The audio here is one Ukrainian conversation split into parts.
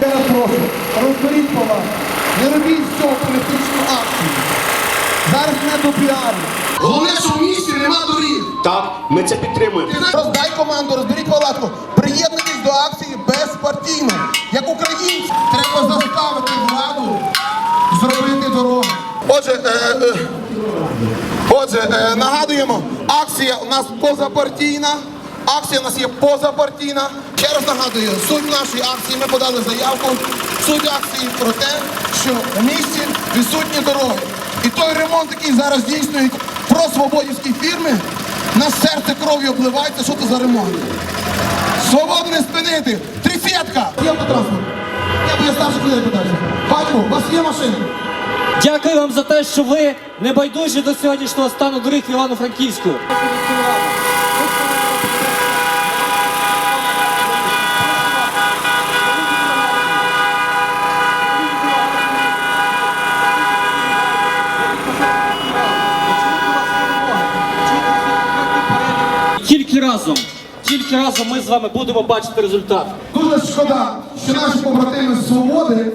прошу, розберіть палатку. Не робіть з цього політичну акцію. Зараз не до піару. Головне, що в місті нема доріг. Так, ми це підтримуємо. Роздай команду, розберіть палатку. Приєднуйтесь до акції безпартійно. Як українці, треба заставити владу зробити дорогу. Отже, е, е, отже, е, нагадуємо, акція у нас позапартійна. Акція у нас є позапартійна. Ще раз нагадую, суть нашої акції ми подали заявку. Суть акції про те, що у місті відсутні дороги. І той ремонт, який зараз здійснюють просвободівські фірми, на серце кров'ю обливається, що це за ремонт. Свободу не спинити! Трифетка! Є автотранспорт. Я я старших людей питаюся. Батько, у вас є машина? Дякую вам за те, що ви не байдужі до сьогоднішнього стану доріг в Івано-Франківську. Тільки разом, тільки разом ми з вами будемо бачити результат. Дуже шкода, що наші побратими з свободи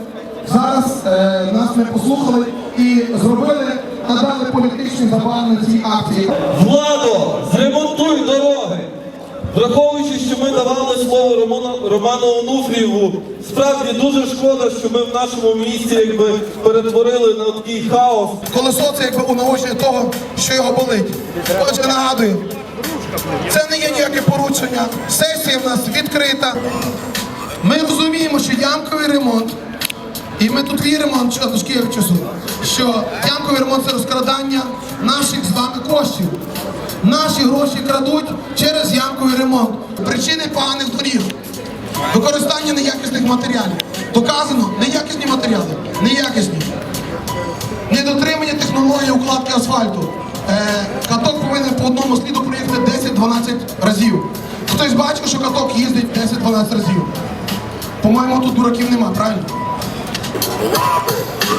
зараз е, нас не послухали і зробили, надали політичний забан на цій акції. Владо, зремонтуй дороги. Враховуючи, що ми давали слово Роману, Роману Онуфрієву, справді дуже шкода, що ми в нашому місті якби перетворили на такий хаос. Колесо це якби унаочнює того, що його болить. Отже, нагадую, це порушення. Сесія в нас відкрита. Ми розуміємо, що ямковий ремонт, і ми тут віримо, часу, що ямковий ремонт це розкрадання наших з вами коштів. Наші гроші крадуть через ямковий ремонт. Причини поганих доріг. Використання неякісних матеріалів. Доказано неякісні матеріали. Неякісні. Недотримання технології укладки асфальту. Е, каток повинен по одному сліду проїхати 10-12 разів. Хтось бачив, що каток їздить 10-12 разів. По-моєму, тут дураків нема, правильно?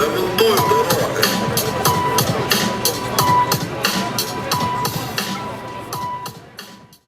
Ремонтуй дороги.